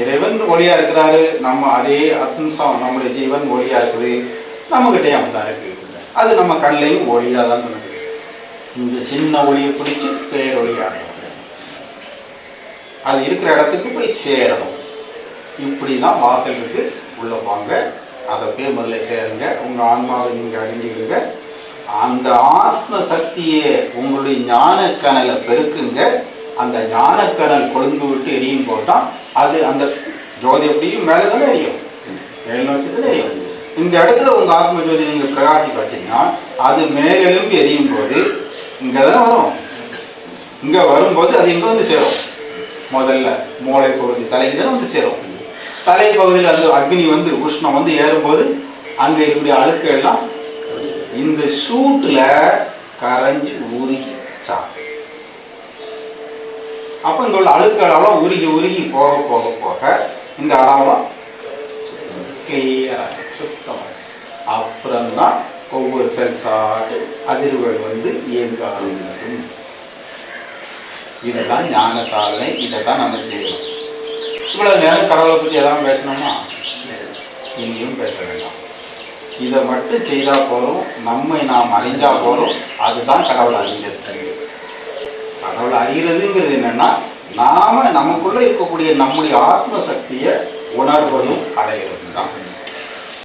இறைவன் ஒளியா இருக்கிறாரு நம்ம அதே அசம்சம் நம்முடைய ஜீவன் ஒளியா இருக்குது நம்ம கிட்டே அப்படிதான் இருக்கு. அது நம்ம கண்ணையும் ஒளியா தான் இருக்குது. இந்த சின்ன ஒளியை பிடிச்சி பேரொளி அடையும் அது இருக்கிற இடத்துக்கு போய் சேரணும். இப்படிதான் வாசல் இருக்கு உள்ள வாங்க அதை போய் முதல்ல சேருங்க. உங்க ஆன்மாவை நீங்க அறிஞ்சுக்கிடுங்க அந்த ஆத்ம சக்தியை உங்களுடைய ஞான கனலை பெருக்குங்க. ஞானக்கடல் கொழுந்து விட்டு எரியும் போட்டால் அது அந்த ஜோதி எப்படியும் மேலே தானே எரியும். மேல் நோக்கி தானே எரியும். இந்த இடத்துல உங்க ஆத்ம ஜோதி நீங்க பிரகாசி பார்த்தீங்கன்னா அது மேலெலும்பி எரியும் போது இங்க தான் வரும். இங்க வரும்போது அது எங்க வந்து சேரும். முதல்ல மூளை பகுதி தலைக்கு தான் வந்து சேரும். தலை பகுதியில் அந்த அக்னி வந்து உஷ்ணம் வந்து ஏறும்போது அங்க இருக்கக்கூடிய அழுக்கு எல்லாம் இந்த சூட்டுல கரைஞ்சு உருகி சாப்பிடும் அப்போ இங்க உள்ள அழுக்களெல்லாம் உருகி உருகி போக போக போக இந்த அளவெல்லாம் கிளியராக சுத்தமாக அப்புறம்தான் ஒவ்வொரு செல்சாட்டு அதிர்வுகள் வந்து இயங்க ஆரம்பிக்கும். இதுதான் ஞான சாதனை இதை தான் நம்ம செய்யணும். இவ்வளவு நேரம் கடவுளை பற்றி எதாவது பேசணுமா? இனியும் பேச வேண்டாம். இதை மட்டும் செய்தால் போதும் நம்மை நாம் அறிஞ்சால் போதும் அதுதான் கடவுள் அறிஞர் கடவுள் அறிகிறதுங்கிறது என்னன்னா நாம நமக்குள்ள இருக்கக்கூடிய நம்முடைய ஆத்ம சக்தியை உணர்வதும் அடைகிறது தான்